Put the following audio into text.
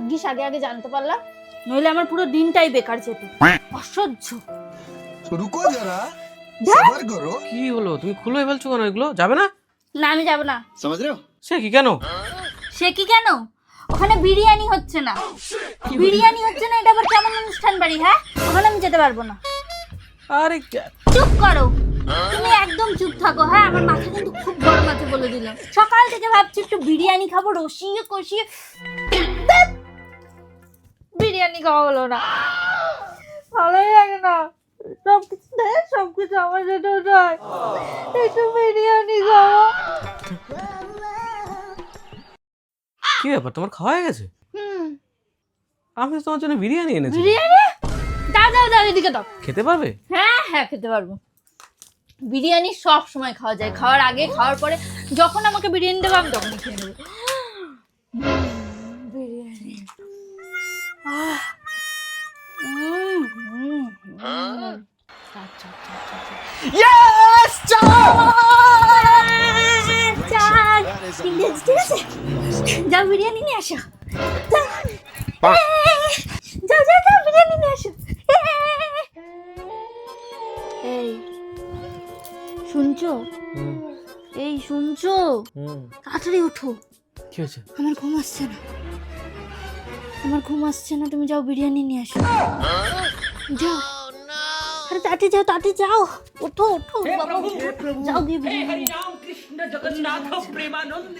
ভাগ্যিস আগে আগে জানতে পারলাম। নইলে আমার পুরো দিনটাই বেকার যেত। অসহ্য। রুকো যারা সবার করো। কি হলো? তুমি খুলে ফেলছো কেন এগুলো? যাবে না? না আমি যাব না। সমাজ রে। সে কি কেন? সে কি কেন? ওখানে বিরিয়ানি হচ্ছে না। oh, বিরিয়ানি হচ্ছে না এটা আবার কেমন অনুষ্ঠান বাড়ি হ্যাঁ? ওখানে আমি যেতে পারব না। আরে চুপ করো। তুমি একদম চুপ থাকো হ্যাঁ? আমার মাথা কিন্তু খুব গরম আছে বলে দিলাম। সকাল থেকে ভাবছি একটু বিরিয়ানি খাব রসিয়ে কষিয়ে বিরিয়ানি খাওয়া হলো না। ভালোই লাগে না। সব কিছু সব কিছু আমার জন্য নয়। একটু বিরিয়ানি খাব। কি ব্যাপার তোমার খাওয়া হয়ে গেছে? হুম। আমি তো তোমার জন্য বিরিয়ানি এনেছি বিরিয়ানি? দাও দাও দাও এদিকে দাও। খেতে পারবে? হ্যাঁ হ্যাঁ খেতে পারব। বিরিয়ানি সব সময় খাওয়া যায়। খাওয়ার আগে খাওয়ার পরে যখন আমাকে বিরিয়ানি দেবো আমি তখনই খেয়ে নেব। যাও বিরিয়ানি নিয়ে আসো। যাও। যাও যাও যাও বিরিয়ানি নিয়ে আসো। এই শুনছো? এই শুনছো? তাড়াতাড়ি ওঠো। কি হয়েছে? আমার ঘুম আসছে না। আমার ঘুম আসছে না তুমি যাও বিরিয়ানি নিয়ে আসো। যাও। आटे जाओ आटे जाओ उठो उठो जाओ कृष्ण जगन्नाथ प्रेमानंद